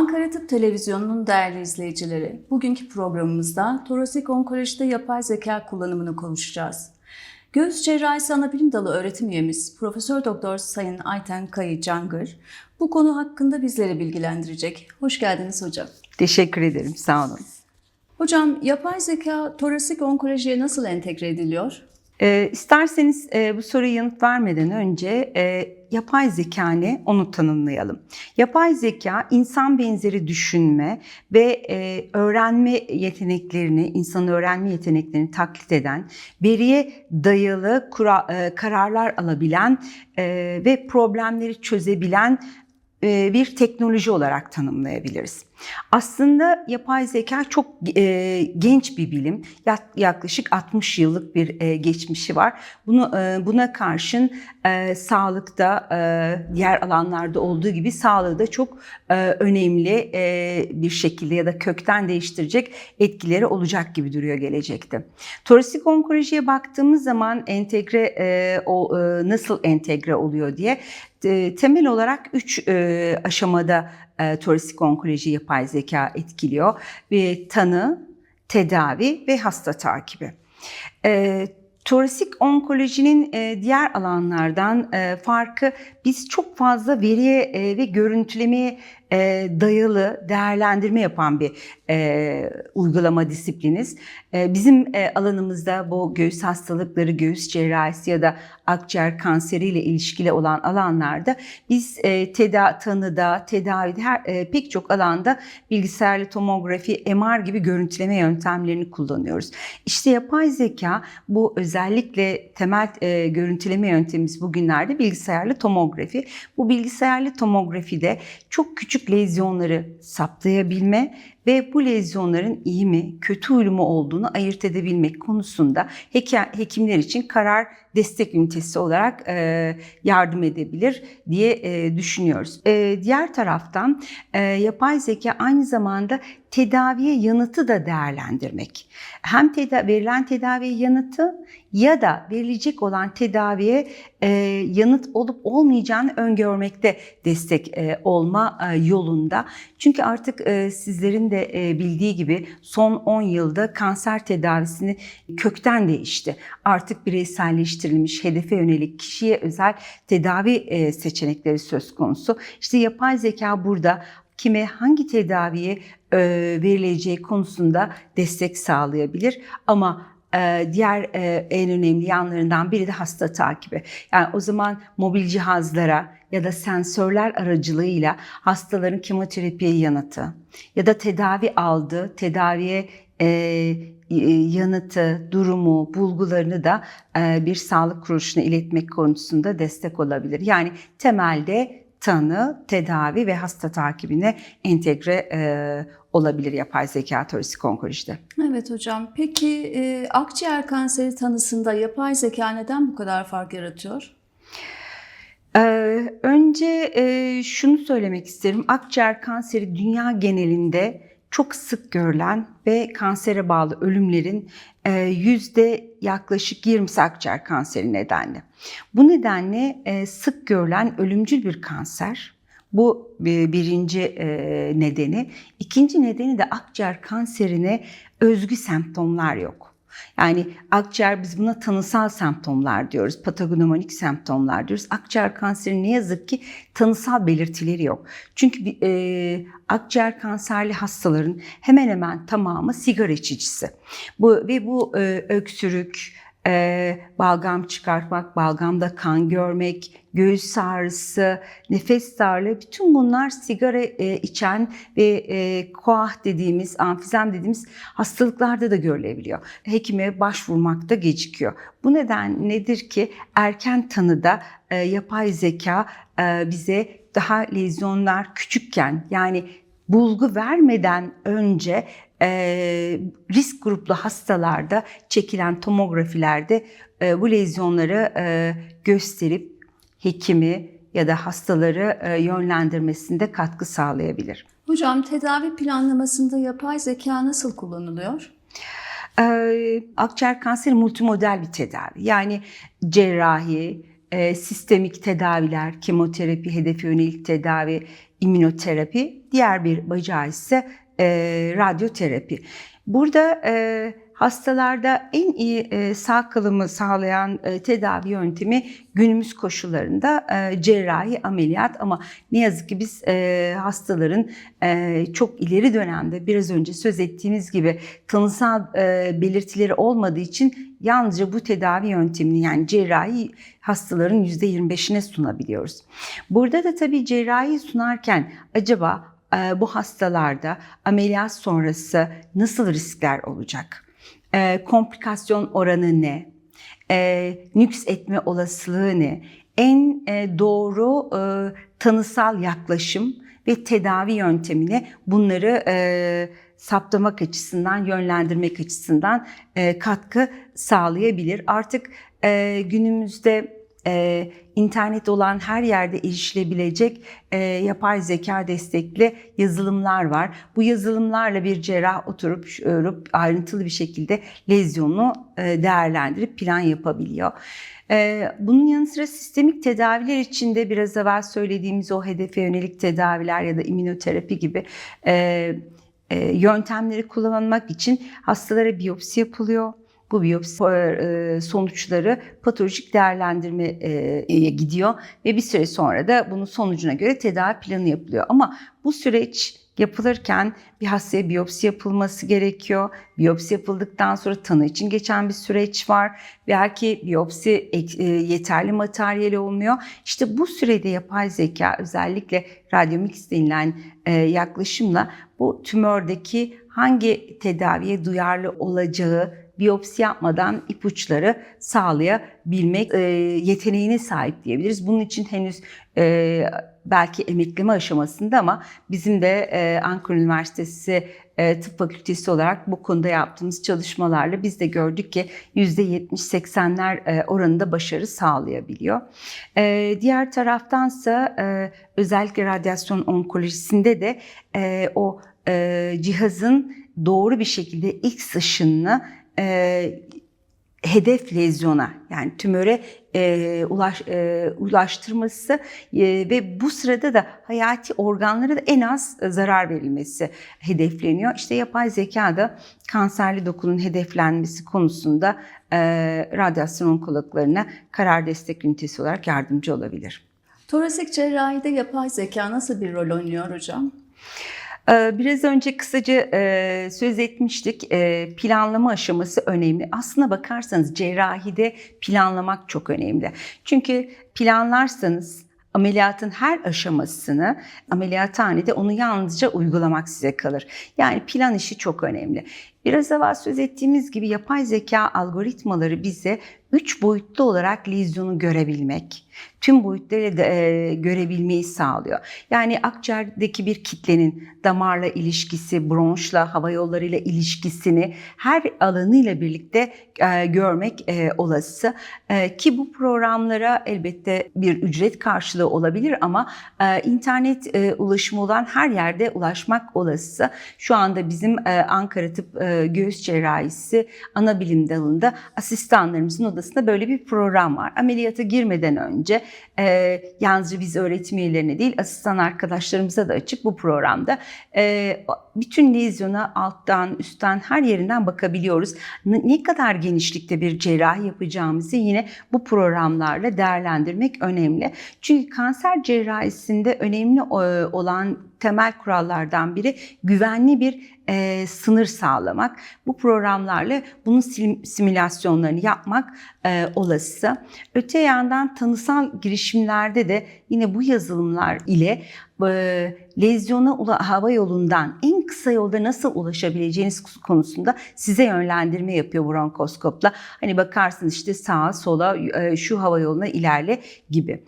Ankara Tıp Televizyonu'nun değerli izleyicileri, bugünkü programımızda torasik onkolojide yapay zeka kullanımını konuşacağız. Göğüs Cerrahisi Anabilim Dalı öğretim üyemiz Profesör Doktor Sayın Ayten Kayı Cangır bu konu hakkında bizleri bilgilendirecek. Hoş geldiniz hocam. Teşekkür ederim, sağ olun. Hocam yapay zeka torasik onkolojiye nasıl entegre ediliyor? Ee, isterseniz e, bu soruya yanıt vermeden önce e, yapay zeka ne onu tanımlayalım. Yapay zeka insan benzeri düşünme ve e, öğrenme yeteneklerini, insanın öğrenme yeteneklerini taklit eden, veriye dayalı kura, e, kararlar alabilen e, ve problemleri çözebilen bir teknoloji olarak tanımlayabiliriz. Aslında yapay zeka çok e, genç bir bilim. Yaklaşık 60 yıllık bir e, geçmişi var. Bunu e, buna karşın e, sağlıkta e, diğer alanlarda olduğu gibi sağlığı da çok e, önemli e, bir şekilde ya da kökten değiştirecek etkileri olacak gibi duruyor gelecekte. Torasik onkolojiye baktığımız zaman entegre e, o, e, nasıl entegre oluyor diye e, temel olarak 3 e, aşamada e, torasik onkoloji yapay zeka etkiliyor. Ve tanı, tedavi ve hasta takibi. E, torasik onkolojinin e, diğer alanlardan farkı biz çok fazla veriye ve görüntülemeye e, dayalı değerlendirme yapan bir e, uygulama disipliniz. E, bizim e, alanımızda bu göğüs hastalıkları, göğüs cerrahisi ya da akciğer kanseriyle ilişkili olan alanlarda biz e, teda tanıda, tedavide her e, pek çok alanda bilgisayarlı tomografi, MR gibi görüntüleme yöntemlerini kullanıyoruz. İşte yapay zeka bu özellikle temel e, görüntüleme yöntemimiz bugünlerde bilgisayarlı tomografi. Bu bilgisayarlı tomografide çok küçük lezyonları saptayabilme ve bu lezyonların iyi mi, kötü huylu mu olduğunu ayırt edebilmek konusunda hekimler için karar destek ünitesi olarak yardım edebilir diye düşünüyoruz. Diğer taraftan yapay zeka aynı zamanda tedaviye yanıtı da değerlendirmek. Hem teda verilen tedaviye yanıtı ya da verilecek olan tedaviye e, yanıt olup olmayacağını öngörmekte destek e, olma e, yolunda. Çünkü artık e, sizlerin de e, bildiği gibi son 10 yılda kanser tedavisini kökten değişti. Artık bireyselleştirilmiş, hedefe yönelik kişiye özel tedavi e, seçenekleri söz konusu. İşte yapay zeka burada kime hangi tedaviye e, verileceği konusunda destek sağlayabilir. Ama e, diğer e, en önemli yanlarından biri de hasta takibi. Yani o zaman mobil cihazlara ya da sensörler aracılığıyla hastaların kemoterapiye yanıtı ya da tedavi aldığı, tedaviye yanıtı, durumu, bulgularını da bir sağlık kuruluşuna iletmek konusunda destek olabilir. Yani temelde tanı, tedavi ve hasta takibine entegre e, olabilir yapay zeka torasik onkolojide. Evet hocam. Peki e, akciğer kanseri tanısında yapay zeka neden bu kadar fark yaratıyor? Ee, önce e, şunu söylemek isterim. Akciğer kanseri dünya genelinde çok sık görülen ve kansere bağlı ölümlerin e, yüzde yaklaşık 20'si akciğer kanseri nedenli. Bu nedenle e, sık görülen ölümcül bir kanser. Bu birinci e, nedeni. İkinci nedeni de akciğer kanserine özgü semptomlar yok. Yani akciğer biz buna tanısal semptomlar diyoruz, patognomonik semptomlar diyoruz. Akciğer kanseri ne yazık ki tanısal belirtileri yok. Çünkü e, akciğer kanserli hastaların hemen hemen tamamı sigara içicisi. Bu ve bu e, öksürük, e, balgam çıkartmak, balgamda kan görmek, göğüs ağrısı, nefes darlığı bütün bunlar sigara e, içen ve e, koah dediğimiz, amfizem dediğimiz hastalıklarda da görülebiliyor. Hekime başvurmakta gecikiyor. Bu neden nedir ki erken tanıda e, yapay zeka e, bize daha lezyonlar küçükken yani bulgu vermeden önce e, risk gruplu hastalarda çekilen tomografilerde e, bu lezyonları e, gösterip hekimi ya da hastaları e, yönlendirmesinde katkı sağlayabilir. Hocam tedavi planlamasında yapay zeka nasıl kullanılıyor? Ee, akciğer kanseri multimodel bir tedavi. Yani cerrahi, e, sistemik tedaviler, kemoterapi, hedefe yönelik tedavi, immünoterapi. Diğer bir bacağı ise e, radyoterapi. Burada e, hastalarda en iyi e, sağ kalımı sağlayan e, tedavi yöntemi günümüz koşullarında e, cerrahi ameliyat ama ne yazık ki biz hastaların çok ileri dönemde biraz önce söz ettiğimiz gibi tanısal belirtileri olmadığı için yalnızca bu tedavi yöntemini yani cerrahi hastaların %25'ine sunabiliyoruz. Burada da tabii cerrahi sunarken acaba bu hastalarda ameliyat sonrası nasıl riskler olacak? E, komplikasyon oranı ne? E, nüks etme olasılığı ne? En e, doğru e, tanısal yaklaşım ve tedavi yöntemine bunları e, saptamak açısından, yönlendirmek açısından e, katkı sağlayabilir. Artık e, günümüzde e, internet olan her yerde erişilebilecek e, yapay zeka destekli yazılımlar var. Bu yazılımlarla bir cerrah oturup, oturup ayrıntılı bir şekilde lezyonu e, değerlendirip plan yapabiliyor. E, bunun yanı sıra sistemik tedaviler içinde biraz evvel söylediğimiz o hedefe yönelik tedaviler ya da immünoterapi gibi e, e, yöntemleri kullanmak için hastalara biyopsi yapılıyor. Bu biyopsi e, sonuçları patolojik değerlendirmeye gidiyor ve bir süre sonra da bunun sonucuna göre tedavi planı yapılıyor. Ama bu süreç yapılırken bir hastaya biyopsi yapılması gerekiyor. Biyopsi yapıldıktan sonra tanı için geçen bir süreç var. Belki biyopsi e, yeterli materyal olmuyor. İşte bu sürede yapay zeka özellikle radyomix denilen e, yaklaşımla bu tümördeki hangi tedaviye duyarlı olacağı biyopsi yapmadan ipuçları sağlayabilmek e, yeteneğine sahip diyebiliriz. Bunun için henüz e, belki emekleme aşamasında ama bizim de e, Ankara Üniversitesi e, Tıp Fakültesi olarak bu konuda yaptığımız çalışmalarla biz de gördük ki %70-80'ler e, oranında başarı sağlayabiliyor. E, diğer taraftansa e, özellikle radyasyon onkolojisinde de e, o e, cihazın doğru bir şekilde X ışınını e, hedef lezyona yani tümöre e, ulaş, e, ulaştırması e, ve bu sırada da hayati organlara da en az zarar verilmesi hedefleniyor. İşte yapay zeka da kanserli dokunun hedeflenmesi konusunda e, radyasyon onkologlarına karar destek ünitesi olarak yardımcı olabilir. Torasik cerrahide yapay zeka nasıl bir rol oynuyor hocam? Biraz önce kısaca söz etmiştik. Planlama aşaması önemli. Aslına bakarsanız cerrahide planlamak çok önemli. Çünkü planlarsanız ameliyatın her aşamasını ameliyathanede onu yalnızca uygulamak size kalır. Yani plan işi çok önemli. Biraz evvel söz ettiğimiz gibi yapay zeka algoritmaları bize üç boyutlu olarak lezyonu görebilmek, tüm boyutları da, e, görebilmeyi sağlıyor. Yani akciğerdeki bir kitlenin damarla ilişkisi, bronşla, hava yollarıyla ilişkisini her alanıyla birlikte e, görmek e, olası. E, ki bu programlara elbette bir ücret karşılığı olabilir ama e, internet e, ulaşımı olan her yerde ulaşmak olası. Şu anda bizim e, Ankara Tıp e, Göğüs Cerrahisi ana bilim dalında asistanlarımızın odasında böyle bir program var. Ameliyata girmeden önce e, yalnızca biz öğretim üyelerine değil asistan arkadaşlarımıza da açık bu programda e, bütün lezyona alttan üstten her yerinden bakabiliyoruz. Ne, ne kadar genişlikte bir cerrahi yapacağımızı yine bu programlarla değerlendirmek önemli. Çünkü kanser cerrahisinde önemli e, olan temel kurallardan biri güvenli bir e, sınır sağlamak. Bu programlarla bunun simülasyonlarını yapmak e, olası. Öte yandan tanısal girişimlerde de yine bu yazılımlar ile e, lezyona hava yolundan en kısa yolda nasıl ulaşabileceğiniz konusunda size yönlendirme yapıyor bronkoskopla. Hani bakarsın işte sağa sola e, şu hava yoluna ilerle gibi.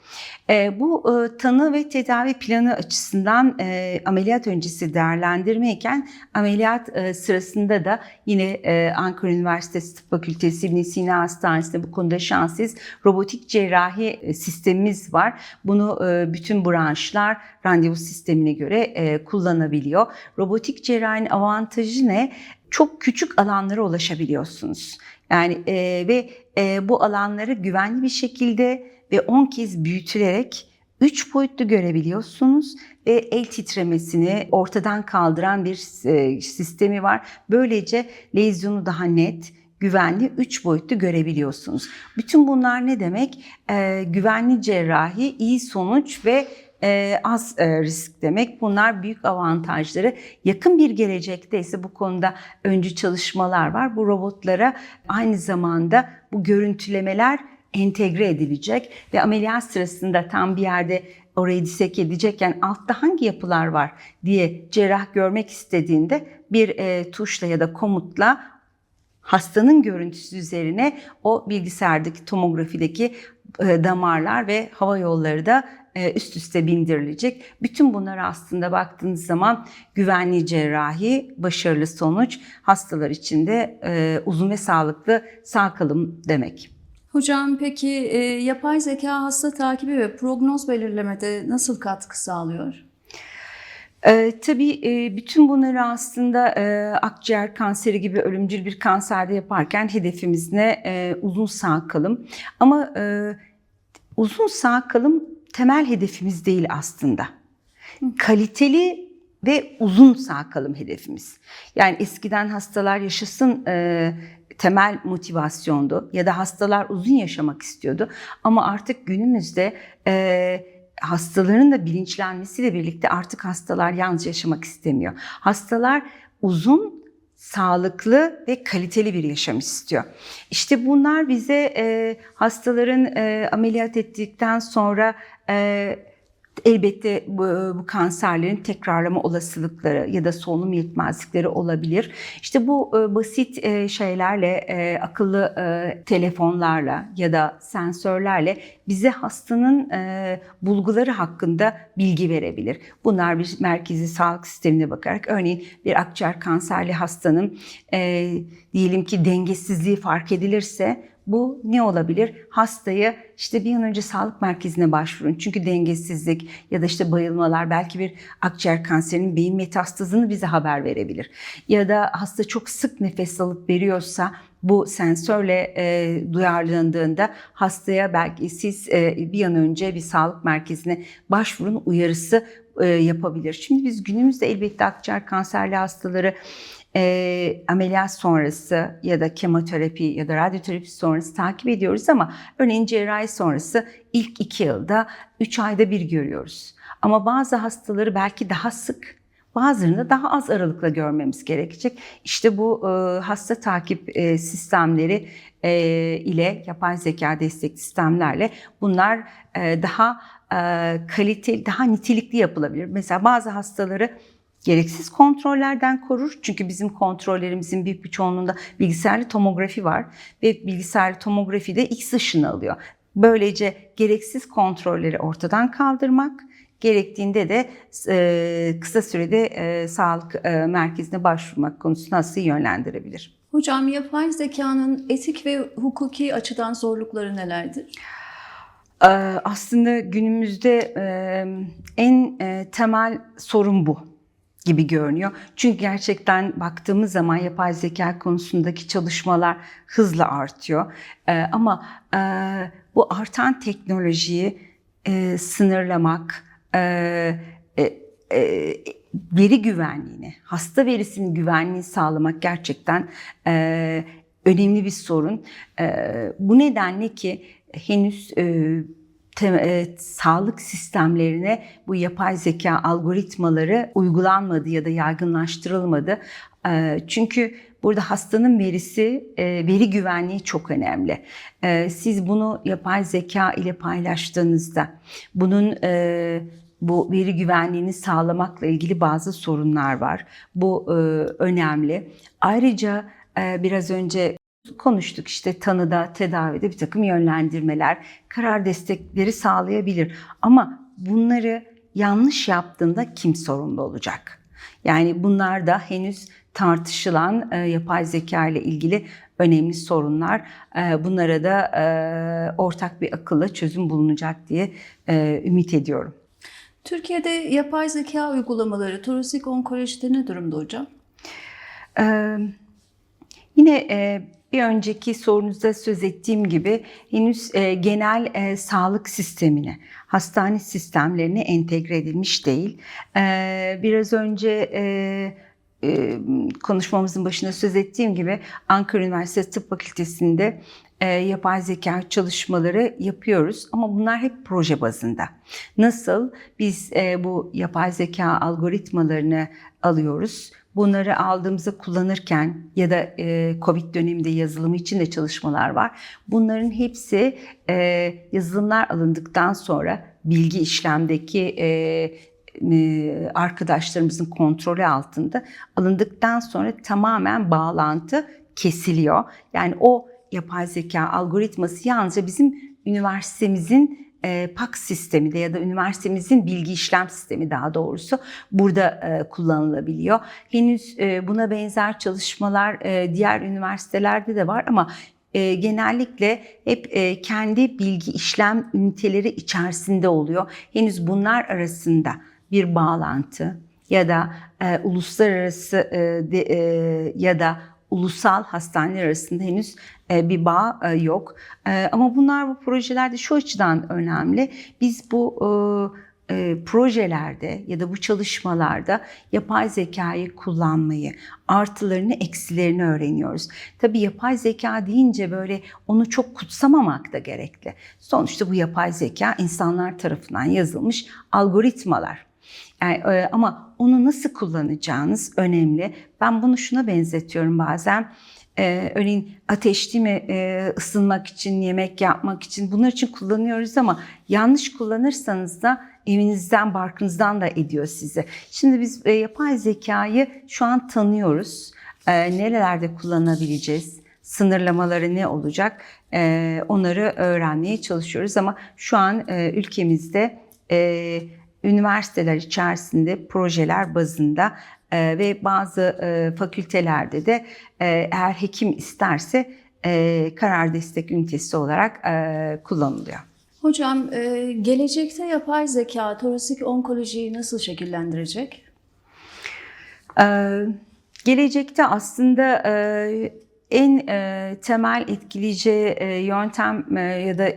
E, bu e, tanı ve tedavi planı açısından ameliyat öncesi değerlendirmeyken ameliyat sırasında da yine Ankara Üniversitesi Tıp Fakültesi İbn Sina Hastanesi'nde bu konuda şanssız robotik cerrahi sistemimiz var. Bunu bütün branşlar randevu sistemine göre e, kullanabiliyor. Robotik cerrahinin avantajı ne? çok küçük alanlara ulaşabiliyorsunuz. Yani e, ve e, bu alanları güvenli bir şekilde ve 10 kez büyütülerek 3 boyutlu görebiliyorsunuz ve el titremesini ortadan kaldıran bir e, sistemi var. Böylece lezyonu daha net, güvenli 3 boyutlu görebiliyorsunuz. Bütün bunlar ne demek? E, güvenli cerrahi, iyi sonuç ve e, az e, risk demek. Bunlar büyük avantajları. Yakın bir gelecekte ise bu konuda öncü çalışmalar var. Bu robotlara aynı zamanda bu görüntülemeler entegre edilecek ve ameliyat sırasında tam bir yerde orayı disek edecekken altta hangi yapılar var diye cerrah görmek istediğinde bir e, tuşla ya da komutla hastanın görüntüsü üzerine o bilgisayardaki tomografideki e, damarlar ve hava yolları da üst üste bindirilecek. Bütün bunlar aslında baktığınız zaman güvenli cerrahi, başarılı sonuç hastalar için de e, uzun ve sağlıklı sağ kalım demek. Hocam peki e, yapay zeka hasta takibi ve prognoz belirlemede nasıl katkı sağlıyor? Ee, tabii e, bütün bunları aslında e, akciğer kanseri gibi ölümcül bir kanserde yaparken hedefimiz ne? E, uzun sağ kalım. Ama e, uzun sağ kalım temel hedefimiz değil aslında. Kaliteli ve uzun sağ kalım hedefimiz. Yani eskiden hastalar yaşasın e, temel motivasyondu ya da hastalar uzun yaşamak istiyordu. Ama artık günümüzde e, hastaların da bilinçlenmesiyle birlikte artık hastalar yalnız yaşamak istemiyor. Hastalar uzun, sağlıklı ve kaliteli bir yaşam istiyor. İşte bunlar bize e, hastaların e, ameliyat ettikten sonra Elbette bu, bu kanserlerin tekrarlama olasılıkları ya da solunum yetmezlikleri olabilir. İşte bu e, basit e, şeylerle, e, akıllı e, telefonlarla ya da sensörlerle bize hastanın e, bulguları hakkında bilgi verebilir. Bunlar bir merkezi sağlık sistemine bakarak, örneğin bir akciğer kanserli hastanın e, diyelim ki dengesizliği fark edilirse bu ne olabilir? Hastayı işte bir an önce sağlık merkezine başvurun. Çünkü dengesizlik ya da işte bayılmalar belki bir akciğer kanserinin beyin metastazını bize haber verebilir. Ya da hasta çok sık nefes alıp veriyorsa bu sensörle e, duyarlandığında hastaya belki siz e, bir an önce bir sağlık merkezine başvurun uyarısı e, yapabilir. Şimdi biz günümüzde elbette akciğer kanserli hastaları e, ameliyat sonrası ya da kemoterapi ya da radyoterapi sonrası takip ediyoruz ama örneğin cerrahi sonrası ilk iki yılda, üç ayda bir görüyoruz. Ama bazı hastaları belki daha sık, bazılarını da daha az aralıkla görmemiz gerekecek. İşte bu e, hasta takip e, sistemleri e, ile yapay zeka destekli sistemlerle bunlar e, daha e, kaliteli, daha nitelikli yapılabilir. Mesela bazı hastaları gereksiz kontrollerden korur. Çünkü bizim kontrollerimizin büyük bir çoğunluğunda bilgisayarlı tomografi var ve bilgisayarlı tomografi de X ışını alıyor. Böylece gereksiz kontrolleri ortadan kaldırmak, gerektiğinde de e, kısa sürede e, sağlık e, merkezine başvurmak konusunda hastayı yönlendirebilir. Hocam yapay zekanın etik ve hukuki açıdan zorlukları nelerdir? Ee, Aslında günümüzde e, en e, temel sorun bu gibi görünüyor. Çünkü gerçekten baktığımız zaman yapay zeka konusundaki çalışmalar hızla artıyor. Ee, ama e, bu artan teknolojiyi e, sınırlamak, e, e, e, veri güvenliğini, hasta verisinin güvenliğini sağlamak gerçekten e, önemli bir sorun. E, bu nedenle ki henüz e, te- e, sağlık sistemlerine bu yapay zeka algoritmaları uygulanmadı ya da yaygınlaştırılmadı. E, çünkü burada hastanın verisi, e, veri güvenliği çok önemli. E, siz bunu yapay zeka ile paylaştığınızda bunun e, bu veri güvenliğini sağlamakla ilgili bazı sorunlar var. Bu e, önemli. Ayrıca e, biraz önce konuştuk işte tanıda, tedavide bir takım yönlendirmeler, karar destekleri sağlayabilir. Ama bunları yanlış yaptığında kim sorumlu olacak? Yani bunlar da henüz tartışılan e, yapay zeka ile ilgili önemli sorunlar. E, bunlara da e, ortak bir akılla çözüm bulunacak diye e, ümit ediyorum. Türkiye'de yapay zeka uygulamaları torasik onkolojide ne durumda hocam? Ee, Yine e, bir önceki sorunuzda söz ettiğim gibi henüz e, genel e, sağlık sistemine, hastane sistemlerine entegre edilmiş değil. E, biraz önce e, e, konuşmamızın başında söz ettiğim gibi Ankara Üniversitesi Tıp Fakültesi'nde e, yapay zeka çalışmaları yapıyoruz ama bunlar hep proje bazında. Nasıl biz e, bu yapay zeka algoritmalarını alıyoruz? Bunları aldığımızda kullanırken ya da e, Covid döneminde yazılımı için de çalışmalar var. Bunların hepsi e, yazılımlar alındıktan sonra bilgi işlemdeki e, e, arkadaşlarımızın kontrolü altında alındıktan sonra tamamen bağlantı kesiliyor. Yani o yapay zeka algoritması yalnızca bizim üniversitemizin e, PAK sistemi de ya da üniversitemizin bilgi işlem sistemi daha doğrusu burada e, kullanılabiliyor. Henüz e, buna benzer çalışmalar diğer üniversitelerde de var ama genellikle hep kendi bilgi işlem üniteleri içerisinde oluyor. Henüz bunlar arasında bir bağlantı ya da uluslararası e, de, e, ya da ulusal hastaneler arasında henüz e, bir bağ e, yok. E, ama bunlar bu projelerde şu açıdan önemli. Biz bu projelerde ya da bu çalışmalarda yapay zekayı kullanmayı, artılarını, eksilerini öğreniyoruz. Tabii yapay zeka deyince böyle onu çok kutsamamak da gerekli. Sonuçta bu yapay zeka insanlar tarafından yazılmış algoritmalar. Yani, e, ama onu nasıl kullanacağınız önemli. Ben bunu şuna benzetiyorum bazen. Ee, örneğin ateş değil mi e, ısınmak için, yemek yapmak için bunlar için kullanıyoruz ama yanlış kullanırsanız da evinizden, barkınızdan da ediyor sizi. Şimdi biz e, yapay zekayı şu an tanıyoruz. E, nerelerde kullanabileceğiz? Sınırlamaları ne olacak? E, onları öğrenmeye çalışıyoruz ama şu an e, ülkemizde e, üniversiteler içerisinde projeler bazında e, ve bazı e, fakültelerde de e, eğer hekim isterse e, karar destek ünitesi olarak e, kullanılıyor. Hocam, gelecekte yapay zeka torasik onkolojiyi nasıl şekillendirecek? Ee, gelecekte aslında e, en e, temel etkileyici e, yöntem e, ya da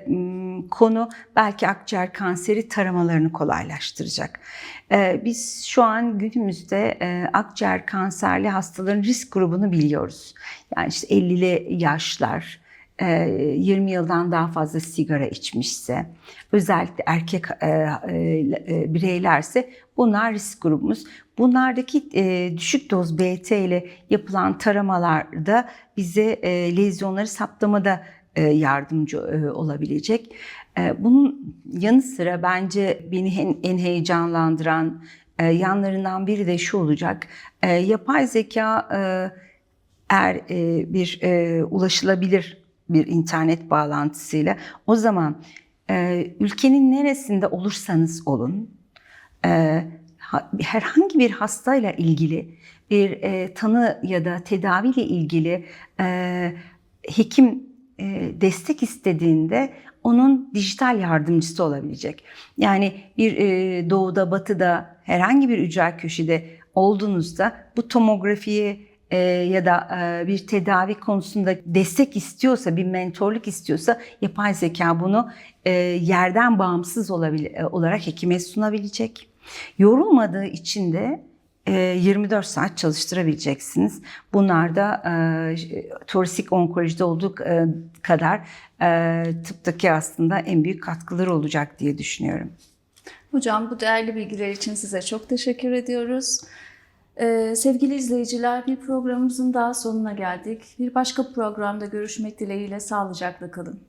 konu belki akciğer kanseri taramalarını kolaylaştıracak. Biz şu an günümüzde akciğer kanserli hastaların risk grubunu biliyoruz. Yani işte 50'li yaşlar, e, 20 yıldan daha fazla sigara içmişse, özellikle erkek bireylerse bunlar risk grubumuz. Bunlardaki düşük doz BT ile yapılan taramalarda bize lezyonları saptamada yardımcı e, olabilecek. E, bunun yanı sıra bence beni en, heyecanlandıran e, yanlarından biri de şu olacak. E, yapay zeka e, eğer e, bir e, ulaşılabilir bir internet bağlantısıyla o zaman e, ülkenin neresinde olursanız olun e, ha, herhangi bir hastayla ilgili bir e, tanı ya da tedaviyle ilgili e, hekim e, destek istediğinde onun dijital yardımcısı olabilecek. Yani bir e, doğuda, batıda herhangi bir ücra köşede olduğunuzda bu tomografiyi e, ya da e, bir tedavi konusunda destek istiyorsa, bir mentorluk istiyorsa yapay zeka bunu e, yerden bağımsız e, olarak hekime sunabilecek. Yorulmadığı için de e, 24 saat çalıştırabileceksiniz. Bunlar da e, torisik onkolojide olduğu e, kadar e, tıptaki aslında en büyük katkıları olacak diye düşünüyorum. Hocam bu değerli bilgiler için size çok teşekkür ediyoruz. Ee, sevgili izleyiciler bir programımızın daha sonuna geldik. Bir başka programda görüşmek dileğiyle sağlıcakla kalın.